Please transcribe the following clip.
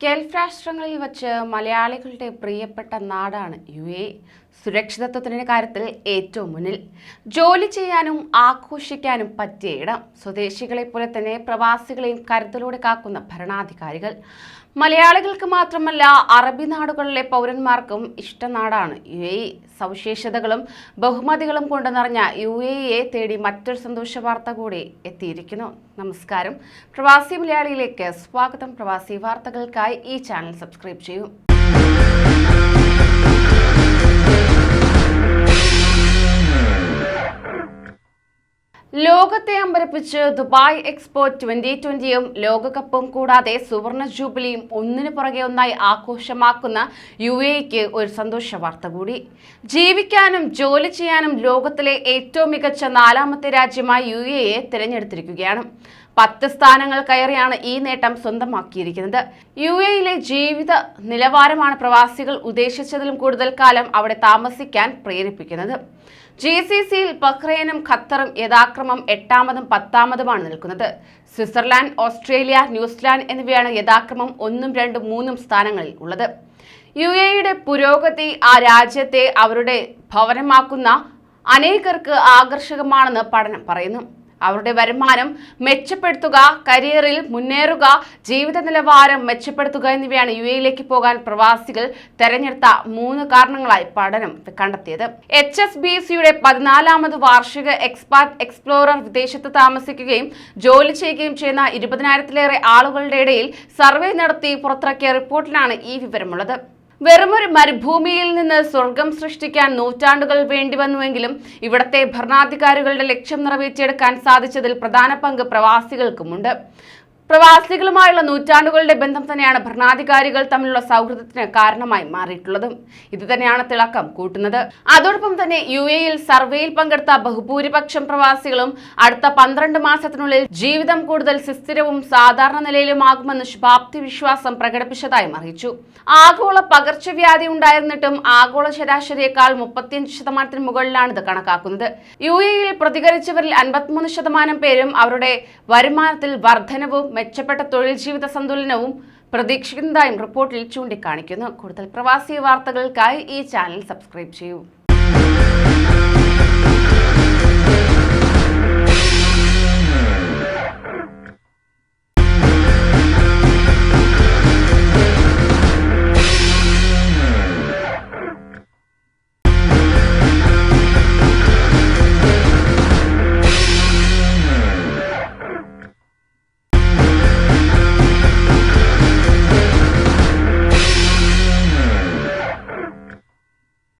Gulf രാഷ്ട്രങ്ങളിൽ വച്ച് മലയാളികളുടെ പ്രിയപ്പെട്ട നാടാണ് യു എ. സുരക്ഷിതത്വത്തിന്റെ കാര്യത്തിൽ ഏറ്റവും മുന്നിൽ. ജോലി ചെയ്യാനും ആഘോഷിക്കാനും പറ്റിയ ഇടം. സ്വദേശികളെ പോലെ തന്നെ പ്രവാസികളെയും കരുതലോടെ കാക്കുന്ന ഭരണാധികാരികൾ. മലയാളികൾക്ക് മാത്രമല്ല അറബി നാടുകളിലെ പൗരന്മാർക്കും ഇഷ്ടനാടാണ് യു എ സവിശേഷതകളും ബഹുമതികളും കൊണ്ട് നിറഞ്ഞ യു എയെ തേടി മറ്റൊരു സന്തോഷ വാർത്ത കൂടി എത്തിയിരിക്കുന്നു. നമസ്കാരം. പ്രവാസി മലയാളിയിലേക്ക് സ്വാഗതം. പ്രവാസി വാർത്തകൾക്കായി ഈ ചാനൽ സബ്സ്ക്രൈബ് ചെയ്യൂ. ലോകത്തെ അമ്പരപ്പിച്ച് ദുബായ് എക്സ്പോ ട്വന്റി ട്വന്റിയും ലോകകപ്പും കൂടാതെ സുവർണ ജൂബിലിയും ഒന്നിനു പുറകെ ഒന്നായി ആഘോഷമാക്കുന്ന യു എക്ക് ഒരു സന്തോഷ വാർത്ത കൂടി. ജീവിക്കാനും ജോലി ചെയ്യാനും ലോകത്തിലെ ഏറ്റവും മികച്ച നാലാമത്തെ രാജ്യമായി യു എയെ തിരഞ്ഞെടുത്തിരിക്കുകയാണ്. പത്ത് സ്ഥാനങ്ങൾ കയറിയാണ് ഈ നേട്ടം സ്വന്തമാക്കിയിരിക്കുന്നത്. യു എയിലെ ജീവിത നിലവാരമാണ് പ്രവാസികൾ ഉദ്ദേശിച്ചതിലും കൂടുതൽ കാലം അവിടെ താമസിക്കാൻ പ്രേരിപ്പിക്കുന്നത്. ജി സി സിയിൽ ബഹ്റൈനും ഖത്തറും യഥാക്രമം എട്ടാമതും പത്താമതുമാണ് നിൽക്കുന്നത്. സ്വിറ്റ്സർലാൻഡ് ഓസ്ട്രേലിയ ന്യൂസിലാൻഡ് എന്നിവയാണ് യഥാക്രമം ഒന്നും രണ്ടും മൂന്നും സ്ഥാനങ്ങളിൽ ഉള്ളത്. യു എയുടെ പുരോഗതി ആ രാജ്യത്തെ അവരുടെ ഭവനമാക്കുന്ന അനേകർക്ക് ആകർഷകമാണെന്ന് പഠനം പറയുന്നു. അവരുടെ വരുമാനം മെച്ചപ്പെടുത്തുക കരിയറിൽ മുന്നേറുക ജീവിത നിലവാരം മെച്ചപ്പെടുത്തുക എന്നിവയാണ് യു എയിലേക്ക് പോകാൻ പ്രവാസികൾ തെരഞ്ഞെടുത്ത മൂന്ന് കാരണങ്ങളായി പഠനം കണ്ടെത്തിയത്. എച്ച് എസ് ബി സിയുടെ പതിനാലാമത് വാർഷിക എക്സ്പാർട്ട് എക്സ്പ്ലോറർ വിദേശത്ത് താമസിക്കുകയും ജോലി ചെയ്യുകയും ചെയ്യുന്ന ഇരുപതിനായിരത്തിലേറെ ആളുകളുടെ ഇടയിൽ സർവേ നടത്തി പുറത്തിറക്കിയ റിപ്പോർട്ടിലാണ് ഈ വിവരമുള്ളത്. വെറുമൊരു മരുഭൂമിയിൽ നിന്ന് സ്വർഗം സൃഷ്ടിക്കാൻ നൂറ്റാണ്ടുകൾ വേണ്ടിവന്നുവെങ്കിലും ഇവിടത്തെ ഭരണാധികാരികളുടെ ലക്ഷ്യം നിറവേറ്റിയെടുക്കാൻ സാധിച്ചതിൽ പ്രധാന പങ്ക് പ്രവാസികൾക്കുമുണ്ട്. പ്രവാസികളുമായുള്ള നൂറ്റാണ്ടുകളുടെ ബന്ധം തന്നെയാണ് ഭരണാധികാരികൾ തമ്മിലുള്ള സൗഹൃദത്തിന് കാരണമായി മാറിയിട്ടുള്ളതും. ഇത് തന്നെയാണ് തിളക്കം കൂട്ടുന്നത്. അതോടൊപ്പം തന്നെ യു എയിൽ സർവേയിൽ പങ്കെടുത്ത ബഹുഭൂരിപക്ഷം പ്രവാസികളും അടുത്ത പന്ത്രണ്ട് മാസത്തിനുള്ളിൽ ജീവിതം കൂടുതൽ സുസ്ഥിരവും സാധാരണ നിലയിലുമാകുമെന്ന് ശുഭാപ്തി വിശ്വാസം പ്രകടിപ്പിച്ചതായും അറിയിച്ചു. ആഗോള പകർച്ചവ്യാധി ഉണ്ടായിരുന്നിട്ടും ആഗോള ശരാശരിയേക്കാൾ മുപ്പത്തിയഞ്ച് ശതമാനത്തിന് മുകളിലാണ് ഇത് കണക്കാക്കുന്നത്. യു എയിൽ പ്രതികരിച്ചവരിൽ അൻപത്തിമൂന്ന് ശതമാനം പേരും അവരുടെ വരുമാനത്തിൽ വർധനവും മെച്ചപ്പെട്ട തൊഴിൽ ജീവിത സന്തുലനവും പ്രതീക്ഷിക്കുന്നതായും റിപ്പോർട്ടിൽ ചൂണ്ടിക്കാണിക്കുന്നു. കൂടുതൽ പ്രവാസി വാർത്തകൾക്കായി ഈ ചാനൽ സബ്സ്ക്രൈബ് ചെയ്യൂ.